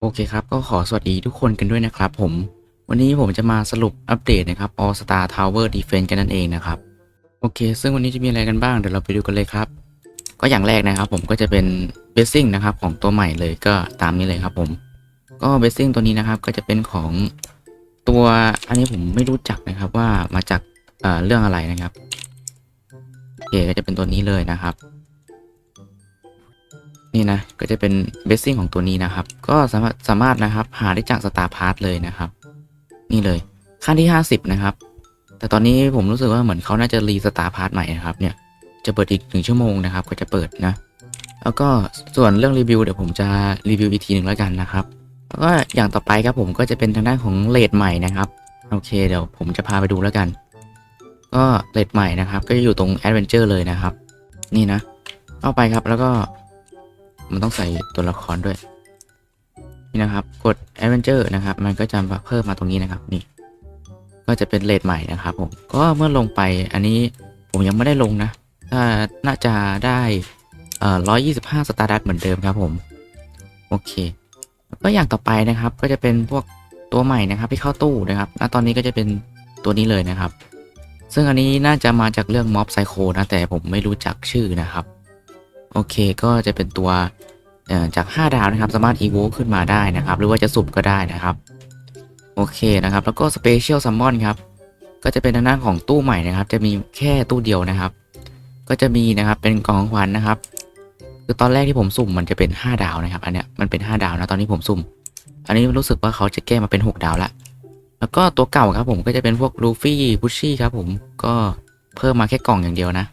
โอเคครับ ก็ขอสวัสดีทุกคนกันด้วยนะครับผม วันนี้ผมจะมาสรุปอัปเดตนะครับ All Star Tower Defense กันนั่นเองนะครับ โอเค ซึ่งวันนี้จะมีอะไรกันบ้าง เดี๋ยวเราไปดูกันเลยครับ ก็อย่างแรกนะครับ ผมก็จะเป็น b a s i n g นะครับของตัวใหม่เลยก็ตามนี้เลยครับผม ก็ b a s i n g ตัวนี้นะครับก็จะเป็นของตัวอันนี้ผมไม่รู้จักนะครับว่ามาจากเอ่อเรื่องอะไรนะครับ โอเคก็จะเป็นตัวนี้เลยนะครับ นี่นะ ก็จะเป็นเบสซิ่งของตัวนี้นะครับ ก็สามารถสามารถนะครับหาได้จากสตาร์พาร์ทเลยนะครับ นี่เลยขั้นที่ 50 นะครับ แต่ตอนนี้ผมรู้สึกว่าเหมือนเขาน่าจะรีสตาร์พาร์ทใหม่นะครับเนี่ยจะเปิดอีกหนึ่งชั่วโมงนะครับ ก็จะเปิดนะ แล้วก็ส่วนเรื่องรีวิวเดี๋ยวผมจะรีวิวอีกทีหนึ่งแล้วกันนะครับ แล้วก็อย่างต่อไปครับผมก็จะเป็นทางด้านของเลดใหม่นะครับโอเคเดี๋ยวผมจะพาไปดูแล้วกัน ก็เลดใหม่นะครับ ก็จะอยู่ตรงแอดเวนเจอร์เลยนะครับ นี่นะเข้าไปครับแล้วก็ มันต้องใส่ตัวละครด้วย นี่นะครับ กด Adventure นะครับ มันก็จะเพิ่มมาตรงนี้นะครับ นี่ ก็จะเป็นเลทใหม่นะครับผม ก็เมื่อลงไป อันนี้ผมยังไม่ได้ลงนะ ถ้าน่าจะได้เอ่อ125สตาร์ดัตเหมือนเดิมครับผม โอเค ก็อย่างต่อไปนะครับ ก็จะเป็นพวกตัวใหม่นะครับที่เข้าตู้นะครับณตอนนี้ก็จะเป็นตัวนี้เลยนะครับ ซึ่งอันนี้น่าจะมาจากเรื่องม็อบไซโคนะ แต่ผมไม่รู้จักชื่อนะครับ โอเค ก็จะเป็นตัว จาก 5 ดาวนะครับ สามารถ e v o ขึ้นมาได้นะครับ หรือว่าจะสุ่มก็ได้นะครับ โอเคนะครับ แล้วก็ Special Summon ครับ ก็จะเป็นทางด้านของตู้ใหม่นะครับ จะมีแค่ตู้เดียวนะครับ ก็จะมีนะครับเป็นกล่องขวัญนะครับ คือตอนแรกที่ผมสุ่มมันจะเป็น 5 ดาวนะครับ อันเนี้ยมันเป็น 5 ดาวนะตอนนี้ผมสุ่ม อันนี้รู้สึกว่าเขาจะแก้มาเป็น 6 ดาวละแล้วก็ตัวเก่าครับผมก็จะเป็นพวกลูฟี่พุชชี่ครับผมก็เพิ่มมาแค่กล่องอย่างเดียวนะ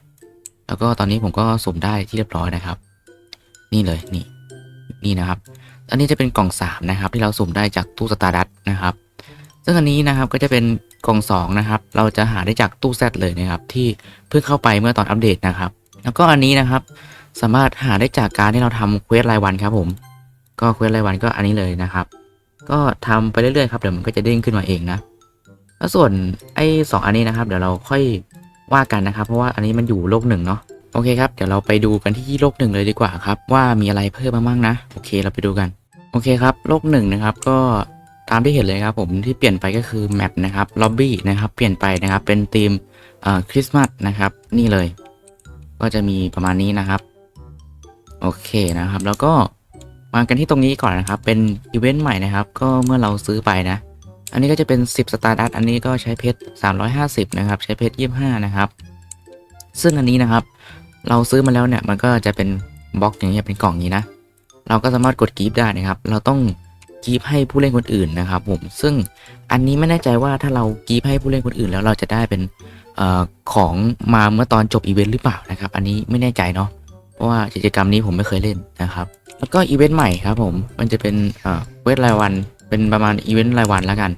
แล้วก็ตอนนี้ผมก็สุ่มได้ที่เรียบร้อยนะครับ นี่เลยนี่ นี่นะครับ อันนี้จะเป็นกล่อง 3 นะครับ ที่เราสุ่มได้จากตู้สตาร์ดัตนะครับ ซึ่งอันนี้นะครับก็จะเป็นกล่อง2นะครับ เราจะหาได้จากตู้แซดเลยนะครับ ที่เพิ่งเข้าไปเมื่อตอนอัปเดตนะครับ แล้วก็อันนี้นะครับ สามารถหาได้จากการที่เราทำเควสรายวันครับผม ก็เควสรายวันก็อันนี้เลยนะครับ ก็ทำไปเรื่อยๆครับเดี๋ยวมันก็จะเด้งขึ้นมาเองนะ แล้วส่วนไอ้สองอันนี้นะครับ เดี๋ยวเราค่อยว่ากันนะครับ เพราะว่าอันนี้มันอยู่โลกหนึ่งเนาะ โอเคครับ เดี๋ยวเราไปดูกันที่โลกหนึ่งเลยดีกว่าครับ ว่ามีอะไรเพิ่มมาบ้างนะ โอเคเราไปดูกัน โอเคครับ โลกหนึ่งนะครับ ก็ตามที่เห็นเลยครับผมที่เปลี่ยนไปก็คือแมปนะครับล็อบบี้นะครับ เปลี่ยนไปนะครับ เป็นธีมคริสต์มาสนะครับ นี่เลย ก็จะมีประมาณนี้นะครับ โอเคนะครับ แล้วก็มากันที่ตรงนี้ก่อนนะครับ เป็นอีเวนต์ใหม่นะครับ ก็เมื่อเราซื้อไปนะ อันนี้ก็จะเป็น 10 สตาร์ดัตอันนี้ก็ใช้เพชร350 นะครับ ใช้เพชร25 นะครับ ซึ่งอันนี้นะครับ เราซื้อมาแล้วเนี่ยมันก็จะเป็นบล็อกอย่างเงี้ยเป็นกล่องนี้นะ เราก็สามารถกดกีฟได้นะครับ เราต้องกีฟให้ผู้เล่นคนอื่นนะครับ ผม ซึ่งอันนี้ไม่แน่ใจว่าถ้าเรากีฟให้ผู้เล่นคนอื่น แล้วเราจะได้เป็นออของมาเมื่อตอนจบอีเวนต์หรือเปล่านะครับ อันนี้ไม่แน่ใจเนาะ เพราะว่ากิจกรรมนี้ผมไม่เคยเล่นนะครับ แล้วก็อีเวนต์ใหม่ครับผม มันจะเป็นอ่อเวทรายวัน เป็นประมาณอีเวนต์รายวันแล้วกัน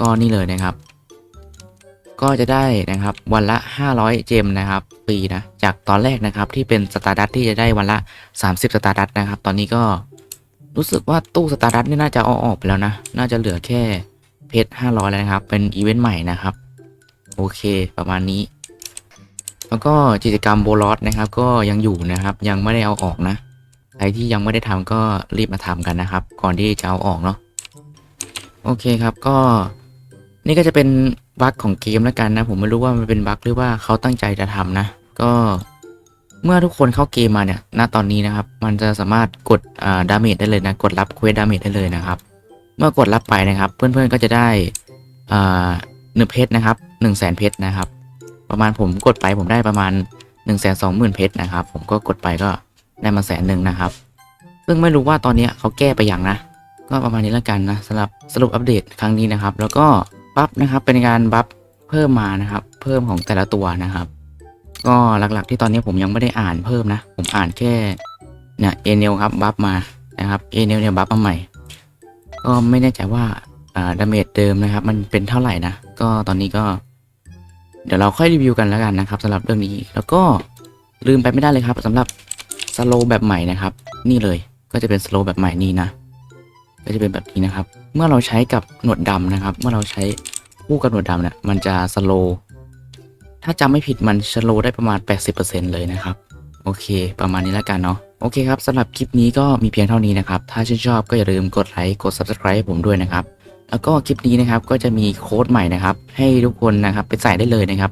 ก็นี่เลยนะครับ ก็จะได้นะครับวันละ 500 เจมนะครับฟรีนะจากตอนแรกนะครับที่เป็นสตาร์ดัตที่จะได้วันละ 30 สตาร์ดัตนะครับ ตอนนี้ก็รู้สึกว่าตู้สตาร์ดัตนี่น่าจะเอาออกไปแล้วนะ น่าจะเหลือแค่เพชร500 แล้วนะครับ เป็นอีเวนต์ใหม่นะครับ โอเคประมาณนี้ แล้วก็กิจกรรมโบลอสนะครับ ก็ยังอยู่นะครับ ยังไม่ได้เอาออกนะใครที่ยังไม่ได้ทำก็รีบมาทำกันนะครับ ก่อนที่จะเอาออกเนาะโอเคครับก็นี่ก็จะเป็น บั๊กของเกมแล้วกันนะ ผมไม่รู้ว่ามันเป็นบั๊กหรือว่าเขาตั้งใจจะทำนะ ก็เมื่อทุกคนเข้าเกมมาเนี่ย ณ ตอนนี้นะครับ มันจะสามารถกดอ่าดาเมจได้เลยนะ กดรับเควสดาเมจได้เลยนะครับ เมื่อกดรับไปนะครับ เพื่อนๆก็จะได้อ่าหนึ่งเพชรนะครับหนึ่งแสนเพชรนะครับ ประมาณผมกดไปผมได้ประมาณ1นึ่งแสนสองหมื่นเพชรนะครับ ผมก็กดไปก็ได้มาแสนหนึ่งนะครับ ซึ่งไม่รู้ว่าตอนนี้เขาแก้ไปอย่างนะ ก็ประมาณนี้แล้วกันนะสำหรับสรุปอัปเดตครั้งนี้นะครับ แล้วก็ บัฟนะครับเป็นการบัฟเพิ่มมานะครับ เพิ่มของแต่ละตัวนะครับ ก็หลักๆที่ตอนนี้ผมยังไม่ได้อ่านเพิ่มนะ ผมอ่านแค่เนี่ยเอเนลครับบัฟมานะครับเอเนลเนี่ยบัฟมาใหม่ ก็ไม่แน่ใจว่าอ่าดาเมจเดิมนะครับ มันเป็นเท่าไหร่นะ ก็ตอนนี้ก็ เดี๋ยวเราค่อยรีวิวกันแล้วกันนะครับสำหรับเรื่องนี้แล้วก็ลืมไปไม่ได้เลยครับสำหรับสโลแบบใหม่นะครับ นี่เลยก็จะเป็นสโลแบบใหม่นี้นะ ก็จะเป็นแบบนี้นะครับ เมื่อเราใช้กับหนวดดำนะครับ เมื่อเราใช้คู่กับหนวดดำเนี่ยมันจะสโลถ้าจำไม่ผิดมันสโลได้ประมาณ 80%เลยนะครับ โอเค ประมาณนี้แล้วกันเนาะโอเคครับสำหรับคลิปนี้ก็มีเพียงเท่านี้นะครับ ถ้าชื่นชอบก็อย่าลืมกดไลค์กด subscribe ให้ผมด้วยนะครับ แล้วก็คลิปนี้นะครับก็จะมีโค้ดใหม่นะครับ ให้ทุกคนนะครับไปใส่ได้เลยนะครับ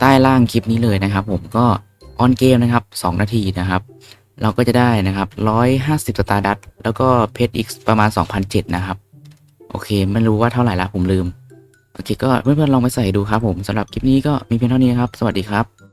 ใต้ล่างคลิปนี้เลยนะครับ ผมก็ออนเกมนะครับ 2 นาทีนะครับ เราก็จะได้นะครับ 150 สตาร์ดัตแล้วก็เพชรอีกประมาณ 2,007นะครับ โอเค ไม่รู้ว่าเท่าไหร่ละผมลืม โอเค ก็เพื่อนๆลองไปใส่ดูครับผมสำหรับคลิปนี้ก็มีเพียงเท่านี้ครับ สวัสดีครับ